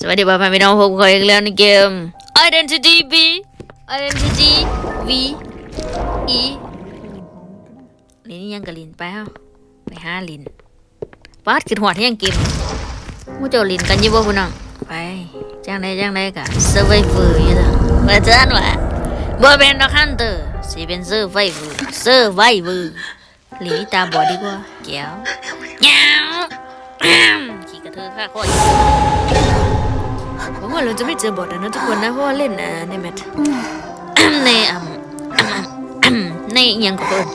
สวัสดีพ่อแม่พี่น้องพบกันอีกแล้วในเกม Identity B Identity V E ลินยังกับลินไปฮาไปหาลินปาดขึ้นหัวที่ยังเกมมูเจ้าลินกันยี่บ่พุ่นน้องไปจ้างได้จ้างได้กะเซอร์ไวเฟอร์อยู่จ้ะว่าจ้านว่าบ่เป็นดอกฮันเตอร์สิเป็นเซอร์ไวเฟอร์เซอร์ไวเฟอร์หลีตาบอดดีกว่าแก้วแก้วขี่กระเทอข้าข้อย หวังว่าเราจะไม่เจอบอทนะทุกคนนะเพราะว่าเล่นอะในแมทในอ่ำในยังก็เพิ่น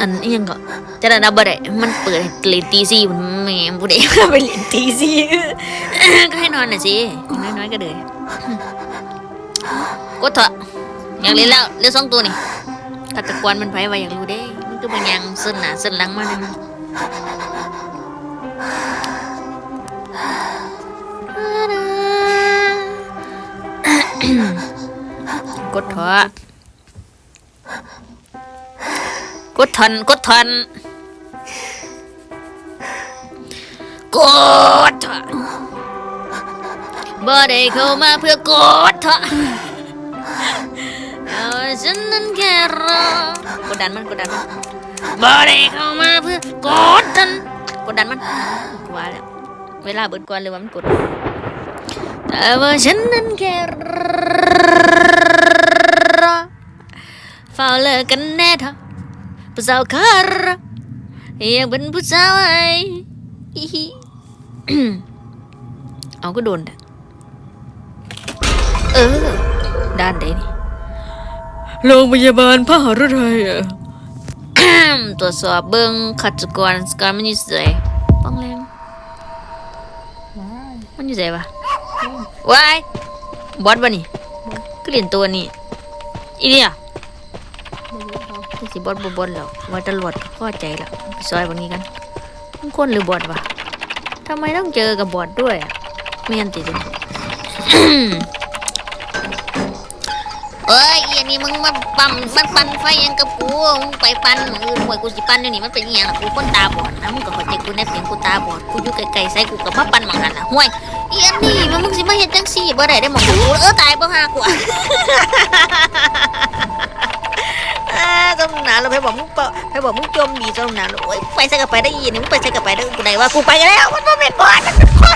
อันอิหยังก็จะได้นับบ่ได้มันเปิดเลนตีซีมันแหม่ผู้ใดมาไปเลนตีซีก็ให้นอนน่ะสิอย่างน้อยๆก็เลยกดเถอะอยากเล่นแล้วเล่นสองตัวนี่ฆาตกรมันไผว่าอยากรู้เด้มันก็บางอย่างเส้นหนาเส้นหลังมาเลยน กดเถอะกดทันกดทันกดเถอะบ่ได้เข้ามาเพื่อกดเถอะเอาฉันนั้นแค่รอกดดันมันกดดันมันบ่ได้เข้ามาเพื่อกดทันกดดันมันกว่าแล้วเวลาเบิดก่อนเลยว่ามันกดแต่ว่าฉันนั้นแค่รอ เฝ้าเลิกกันแน่เถอะผู้สาวคารอยากเป็นผู้สาวไอ้อิฮิเอาก็โดนแหละเออ ด้านใดนี่โรงพยาบาลพหฤทัยอะตรวจสอบเบิ้งขัดสกรสกรมันอยู่ไสป้องแรงมันอยู่ไสวะว้ายบอสบ่นี่ก็เรียนตัวนี่อีเนี่ยที่ สิบอสบ่บอสแล้วว่าตำรวจก็พอใจแล้วซอยบางนี้กันมันคนหรือบอสวะทำไมต้องเจอกับบอสด้วยอะไม่ยันติดเลยเอ้ยอันนี้มึงมาปั่มมันปั่นไฟยังกับกูมึงไปปั่นมึงหวยกูสิปั่นเดี๋ยวนี้มันเป็นอย่างล่ะกูคนตาบอดนะมึงก็เข้าใจกูแน่เพียงกูตาบอดกูอยู่ไกลๆใส่กูกับมาปั่นหมังหันล่ะห่วยอีอันนี้มันมึงสิมาเฮ็ดจังซี่บ่ได้ได้หมองกูเออตายบ่ฮากู อะอ่าสมนาเราไปบอกมึงเปะไปบอกมึงจมดีสมนาเราโอ้ยไปใส่กับไปได้ยินมึงไปใส่กับไปได้กูไหนว่ากูไปแล้วมันบ่แม่นบอดมันเป็นคน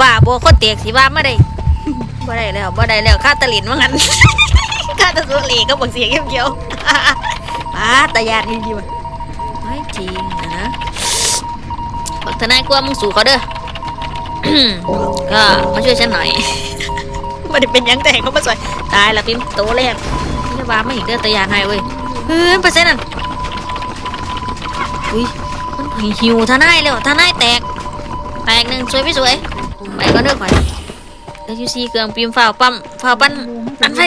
บอดบ้าบ่คนเตียกสิว่าไมาได้บ่ได้แล้วบ่ได้แล้วค่าตะลินว่างั้นค่าตะสุลีก็บอกเสียงเขียวๆป้าตายานนี่ดีว่ะไม่จริงนะนะบอกทนายกลัวมึงสู่เขาเด้อก็มาช่วยฉันหน่อยมันเป็นยังแต่เขามาสวยตายละพิมโตแรกนี่ว่าไม่อีกเด้อตายานให้เว้ยเฮ้ยเปอร์เซ็นต์นั่นอุ้ยมันหิวทนายแล้วทนายแตกแตกหนึ่งสวยไม่สวย ไปก็เด้อข่อยเดี๋ยวยูซีเครื่องพิมพ์ฝ้าวปั๊มฝ้าวปั้นอันไฟ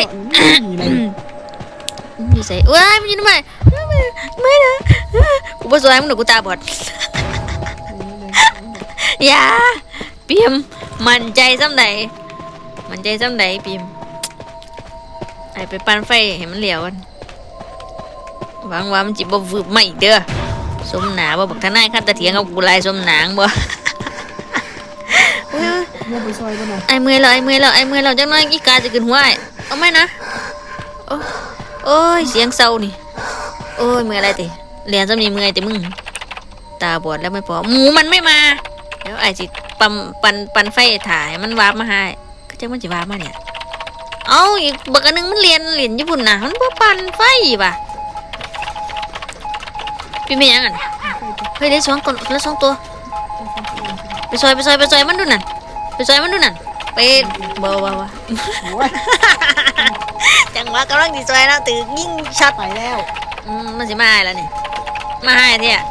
อยู่ใส่ว้ายมันอยู่ทำไมไม่นะกูบ่สวยมึงหนูกูตาบอดอย่าพิมมันใจซ้ำใดมันใจซ้ำใดพิมไอไปปั่นไฟให้มันเหลียวกันหวังว่ามันจิบ่วืบไม่เด้อสมหนาบ่บักทนายคันตะเถียงกับกูลายสมหนางบ่โอ้ ไปซอยกันหน่อยไอเมื่อยแล้วไอเมื่อยแล้วไอเมื่อยแล้วจังน้อยอีกาจะขึ้นหัวไอ้เอาไหมนะโอ้โอ้ยเสียงเศร้านี่ โอ้ยเมื่อยอะไรติเรียนซ้ำนี่เมื่อยติมึง ตาบอดแล้วไม่พอหมูมันไม่มาเดี๋ยวไอจิปันปันปันไฟถ่ายมันวาร์ปมาให้ก็จะมันจะวาร์ปมาเนี่ยเอาอีกบักนหนึงมันเรียนเรียนญี่ปุ่นนะมันบ่ปันไฟป่ะพี่ไม่ยังอะเฮ้ยได้สองคนแล้วสองตัวไปซอยไปซอยไปซอยมันดูนั่น ไปซอยมันดูนั่นไปบ่บ่บ่โอ้ยจังหวะกำลังดีซอยแล้วตื่นยิงช็อตไปแล้วอืมมันสิมาให้แล้วนี่มาให้เถอะ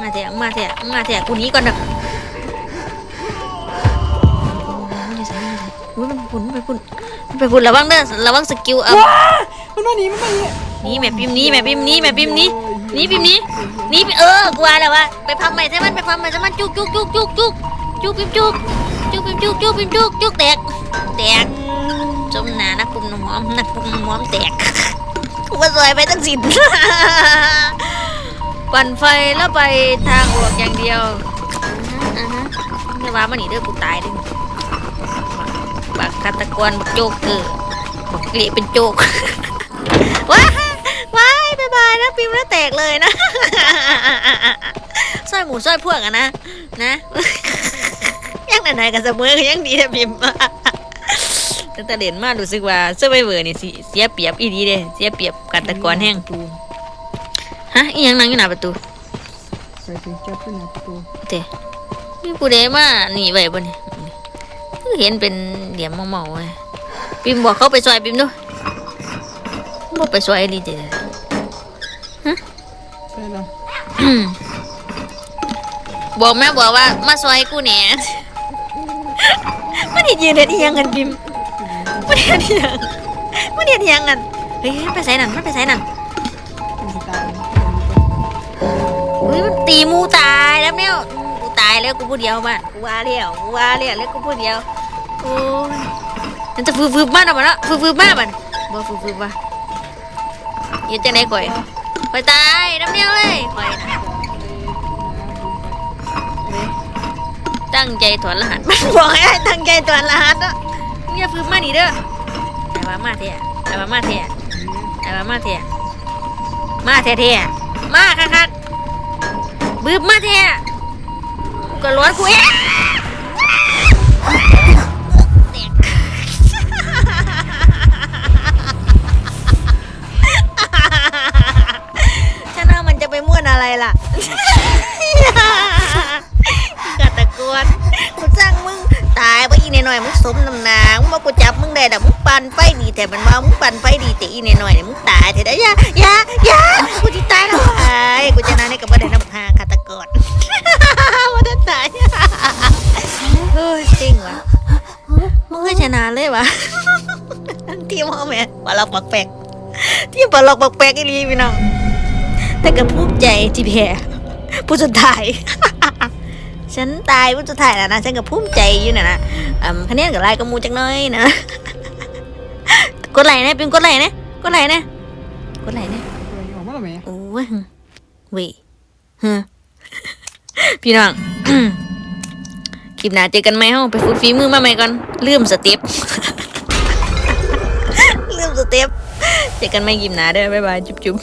มาเถอะมาเถอะมาเถอะกูหนีก่อนเด้อโอ้มันอยู่ไสมันอยู่ไสอุ้ยมันไปพุ่นมันไปพุ่นมันไปพุ่นระวังเด้อระวังสกิลเอาว้ามันมาหนีมันมาหนีหนี่แม่พิมพ์หนี้แม่พิมพ์หนี้แม่พิมพ์หนี้หนี่พิมพ์หนี้หนี่เออกลัวแล้ววะไปพับใหม่ใช่มันไปพับใหม่ใช่มันจุกจุกจุกจุกจุก จุกพิมจุกจุกพิมจุกจุกพิมจุกจุกแตกแตกจมหนานักปุ่มน้ำหอมนักปุ่มน้ำหอมแตกกูว่าซอยไปตั้งสินปั่นไฟแล้วไปทางออกอย่างเดียวอ่าฮะไม่ว่ามันหนีเด้อกูตายด้อบักฆาตกรบักโจกเกอร์บักเละเป็นโจกว้ายว้ายบายบายนะปิมแล้วแตกเลยนะสร้อยหมูสร้อยพวกอะนะนะ ยังไหนๆกันเสมอยังดีนะพิมพ์ตั้งแต่เด่นมากรู้สึกว่าเสื้อใบเวอร์นี่สิเสียเปรียบอีดีเด้เสียเปรียบกันตะกรแห้งประตูฮะอีหยังนั่งอยู่หน้าประตูใส่ถึงจับด้วยนะประตูเตะมีผู้ใดมาหนีไว้บ่เนี่ยคือเห็นเป็นเหลี่ยมเมาๆไว้ปิมบอกเขาไปซอยปิมด้วยบอกไปซอยดีเด้ใช่แล้วบอกแม่บอกว่ามาซอยกูแหน่ มันเห็นยืนเห็นอีหยังกันปิมมันเห็นอีหยังมันเห็นอีหยังกันเฮ้ยไปใส่นั่นมันไปใส่นั่นเฮ้ยมันตีมูตายแล้วเนี่ยกูตายแล้วกูพูดเดียวบ้านกูว่าแล้วกูว่าแล้วแล้วกูพูดเดียวโอ้ยมันจะฟืบฟืบๆมากนะมันละฟืบฟืบๆมากมันบ่ฟืบฟืบๆว่ะเฮ็ดจังได๋ข่อยข่อยตายน้ำเดียวเลยข่อยนะ ตั้งใจถอนรหัสมันบอกให้ตั้งใจถอนรหัสเนาะมึงอย่าฟืบมาหนีเด้อไอ้ว่ามาเถอะไอ้ว่ามาเถอะไอ้ว่ามาเถอะมาเถอะๆมาคักๆบืบมาแท้ก็ร้อนกูเองฉันว่ามันจะไปม่วนอะไรล่ะ นหน่อยมึงสมน้ำหนามึงมากูจับมึงได้แต่มึงปั่นไฟดีแต่มันว่ามึงปั่นไฟดีแต่อีนหน่อยเนี่ยมึงตายเถอะนะยายายากูจะตายแล้วไอ้กูจะนานในกับบ่ได้น้ำหาฆาตกรว่าจะตายเฮ้ยจริงวะมึงเคยชนะเลยวะทีมพ่อแม่ปลาลอกปักแปลกทีมปลาลอกปักแปลกอีหลีพี่น้องแต่ก็ภูมิใจที่แพ้ผู้สุดท้าย ฉันตายผู้สุดท้ายแล้วนะฉันก็ภูมิใจอยู่นะนะอ่าคะแนนกับลายกับหมูจังน้อยนะกดไลค์นะเป็นกดไลค์นะกดไลค์นะกดไลค์นะออกมาแล้วไหมโอ้ยเว้ยฮะพี่น้องคลิปหน้าเจอกันไหมเฮาไปฝึกฝีมือมาใหม่ก่อนลืมสเต็ปลืมสเต็ปเจอกันไหมคลิปหน้าเด้อบ๊ายบายจุ๊บจุ๊บ